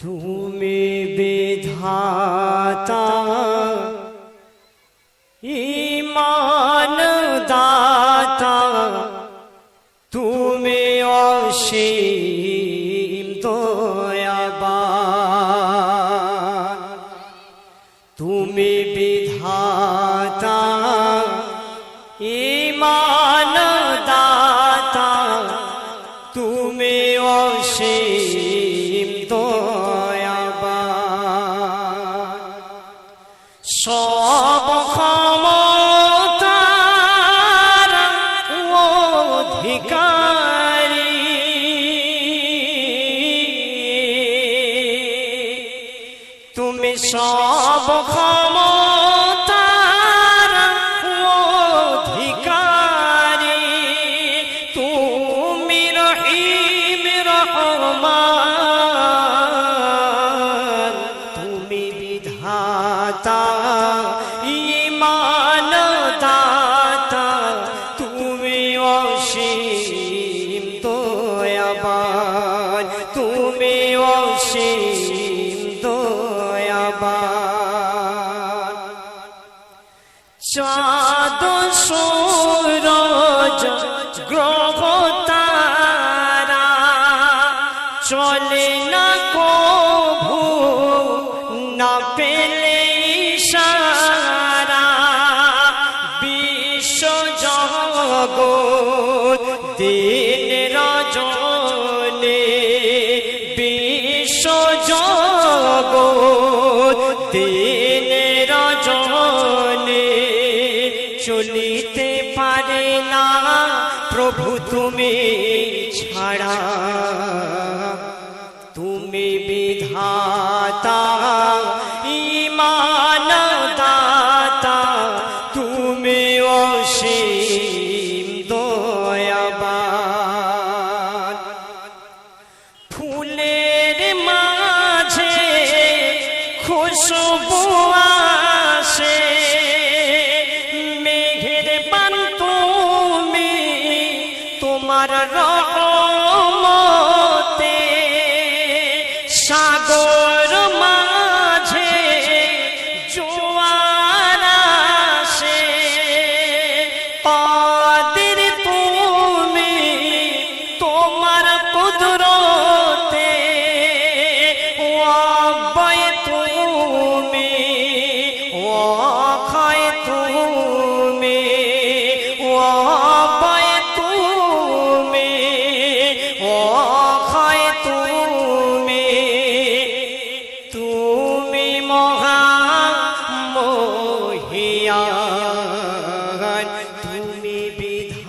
তুমি বিধাতা ইমান দাতা তুমি অসীম দয়াবান। তুমি বিধাতা দাতা তুমি অসীম তুমি সব ক্ষমতার অধিকারী। তুমি রহিম রহমান। তুমি বিধাতা, ইমান দাতা। তুমি অসীম, দয়াবান। তুমি অসীম গ্রহ তারা চলে না কভু না পেলে ইশারা। বিশ্ব জগৎ দিন রজনে বিশ্ব দিন প্রভু তুমি ছাড়া। তুমি বিধাতা ইমান দাতা তুমি অসীম ফুলের মাঝে খুশবু আসে তোমার রহমতে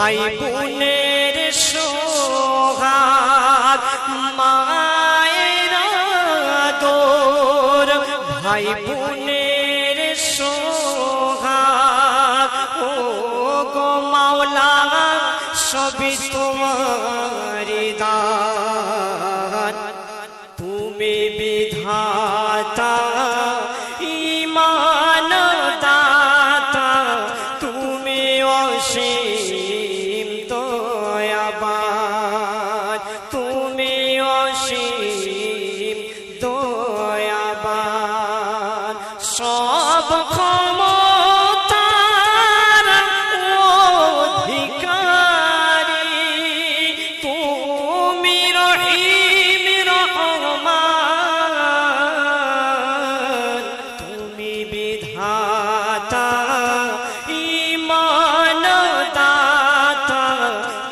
ভাই বোনের সোহাগ মায়ের দোর ভাই বোনের সোহাগ ও গো মাওলা সবই তোমার। সব ক্ষমতার অধিকারী। তুমি রহিম রহমান। তুমি বিধাতা ইমান দাতা।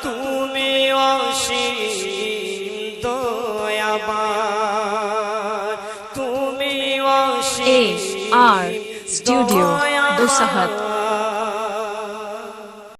তুমি অসীম দয়াবান। তুমি A R Studio Dosahat